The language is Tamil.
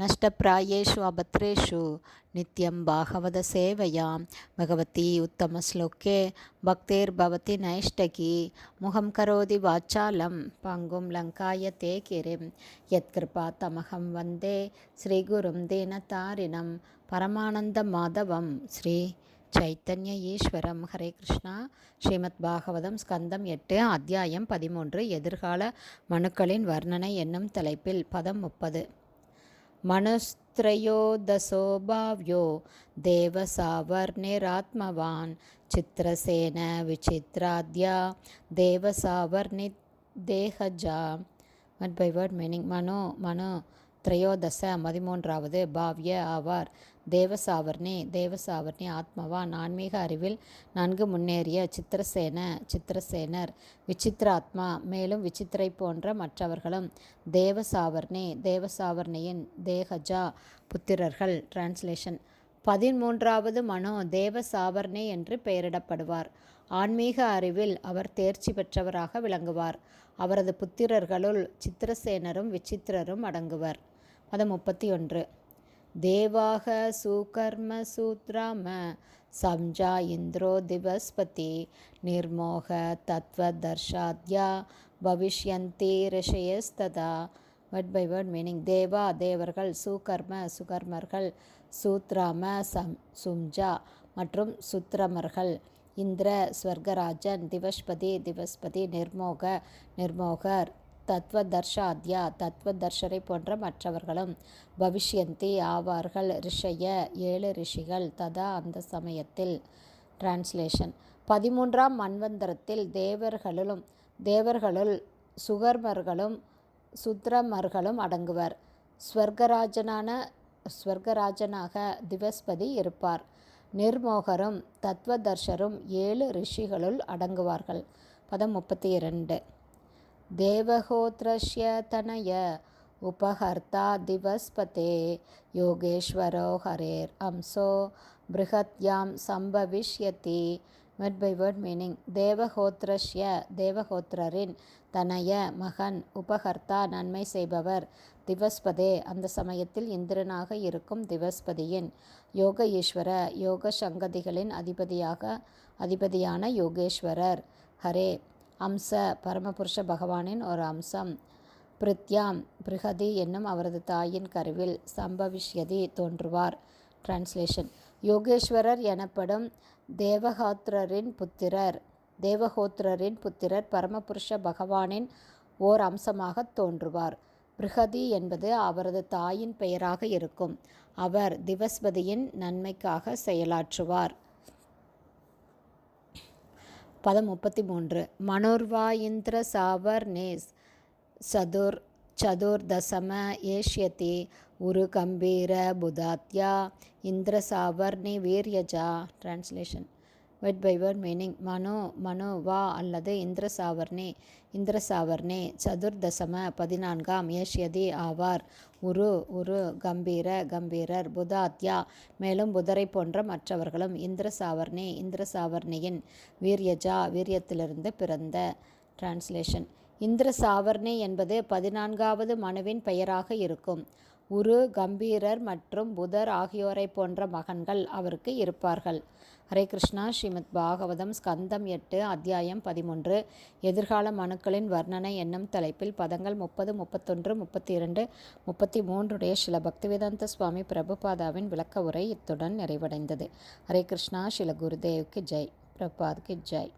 நஷ்டப்பிராயேஷு அபத்ரேஷு நித்யம் பாகவத சேவையாம் பகவதி உத்தம உத்தமஸ்லோகே பக்தேர்பவதி நைஷ்டகி முகம் கரோதி வாச்சாலம் பங்கும் லங்காய தே கிரிம் யத்கிருபா தமகம் வந்தே ஸ்ரீகுரும் தீனதாரிணம் பரமானந்த மாதவம் ஸ்ரீ சைத்தன்ய ஈஸ்வரம் ஹரே கிருஷ்ணா ஸ்ரீமத் பாகவதம் ஸ்கந்தம் எட்டு அத்தியாயம் பதிமூன்று எதிர்கால மனுக்களின் வர்ணனை என்னும் தலைப்பில் பதம் முப்பது. மனுஸ்திரயோதசோ பாவ்யோ தேவசாவர்ணிராத்மவான் சித்திரசேன விசித்ராத்யா தேவசாவர்ணி தேகஜா வட் பை வேர்ட் மீனிங் மனோ மனோ. திரையோதச பதிமூன்றாவது பாவ்ய ஆவார். தேவசாவர்ணி தேவசாவர்ணி ஆத்மவான் ஆன்மீக அறிவில் நன்கு முன்னேறிய சித்திரசேன சித்திரசேனர் விசித்திராத்மா மேலும் விசித்திரை போன்ற மற்றவர்களும் தேவசாவர்ணி தேவசாவர்ணியின் தேகஜா புத்திரர்கள். டிரான்ஸ்லேஷன் பதிமூன்றாவது மனோ தேவசாவர்ணி என்று பெயரிடப்படுவார். ஆன்மீக அறிவில் அவர் தேர்ச்சி பெற்றவராக விளங்குவார். அவரது புத்திரர்களுள் சித்திரசேனரும் விசித்திரரும் அடங்குவர். பதம் முப்பத்தி ஒன்று. தேவாக சுகர்ம சூத்ராம சம்ஜா இந்திரோ திவஸ்பதி நிர்மோக தத்வ தர்ஷாத்யா பவிஷ்யந்தி ரிஷயஸ்ததா. வட் பை வேர்ட் மீனிங் தேவா தேவர்கள் சுகர்ம சுகர்மர்கள் சூத்ராம சம் சும்ஜா மற்றும் சுத்ரமர்கள். இந்திர ஸ்வர்கராஜன் திவஸ்பதி திவஸ்பதி நிர்மோக நிர்மோகர். தத்வதர்ஷாத்யா தத்வதர்ஷரை போன்ற மற்றவர்களும் பவிஷ்யந்தி ஆவார்கள். ரிஷய ஏழு ரிஷிகள் ததா அந்த சமயத்தில். டிரான்ஸ்லேஷன் பதிமூன்றாம் மன்வந்தரத்தில் தேவர்களும் தேவர்களுள் சுகர்மர்களும் சுத்ரமர்களும் அடங்குவர். ஸ்வர்கராஜனான ஸ்வர்கராஜனாக திவஸ்பதி இருப்பார். நிர்மோகரும் தத்வதர்ஷரும் ஏழு ரிஷிகளுள் அடங்குவார்கள். பதம் முப்பத்தி இரண்டு. தேவகோத்ரஷ்ய தனய உபஹர்த்தா திவஸ்பதே யோகேஸ்வரோ ஹரேர். அம்சோ பிருகத்யாம் சம்பவிஷ்யதி. வெட் பை வேர்ட் மீனிங் தேவகோத்ரஷ்ய தேவகோத்ரரின் தனய மகன் உபகர்த்தா நன்மை செய்பவர் திவஸ்பதே. அந்த சமயத்தில் இந்திரனாக இருக்கும் திவஸ்பதியின் யோக ஈஸ்வர யோக சங்கதிகளின் அதிபதியாக அதிபதியான யோகேஸ்வரர். ஹரே. அம்ச பரமபுருஷ பகவானின் ஒரு அம்சம். பிரித்யாம் பிருகதி என்னும் அவரது தாயின் கருவில் சம்பவிஷ்யதி தோன்றுவார். டிரான்ஸ்லேஷன் யோகேஸ்வரர் எனப்படும் தேவகாத்திரரின் புத்திரர் தேவகோத்திரரின் புத்திரர் பரமபுருஷ பகவானின் ஓர் அம்சமாக தோன்றுவார். பிருகதி என்பது அவரது தாயின் பெயராக இருக்கும். அவர் திவஸ்பதியின் நன்மைக்காக செயலாற்றுவார். பதம் முப்பத்தி மூன்று மனோர்வா இந்திர சாவர் நேஸ். சதுர் சதுர்தசம ஏஷ்யதி. உரு கம்பீர புதாத்யா. இந்திர சாவர்ணி வீரியஜா. Translation word by word meaning மனோ மனோ வா அல்லது இந்திரசாவர்ணே இந்திரசாவர்ணே சதுர்தசம பதினான்காம் ஏஷ்யதி ஆவார். உரு உரு கம்பீர கம்பீரர் புதாத்யா மேலும் புதரை போன்ற மற்றவர்களும் இந்திர இந்திரசாவர்ணியின் வீரியஜா வீரியத்திலிருந்து பிறந்த டிரான்ஸ்லேஷன் இந்திர சாவர்ணி என்பது பதினான்காவது மனுவின் பெயராக இருக்கும். உரு கம்பீரர் மற்றும் புதர் ஆகியோரை போன்ற மகன்கள் அவருக்கு இருப்பார்கள். ஹரே கிருஷ்ணா. ஸ்ரீமத் பாகவதம் ஸ்கந்தம் எட்டு அத்தியாயம் பதிமூன்று. எதிர்கால மனுக்களின் வர்ணனை என்னும் தலைப்பில் பதங்கள் முப்பது முப்பத்தொன்று முப்பத்தி இரண்டு முப்பத்தி மூன்றுடைய சில பக்திவேதாந்த சுவாமி பிரபுபாதாவின் விளக்க உரை இத்துடன் நிறைவடைந்தது. ஹரே கிருஷ்ணா. ஸ்ரீல குருதேவ்க்கு ஜெய். பிரபாத்க்கு ஜெய்.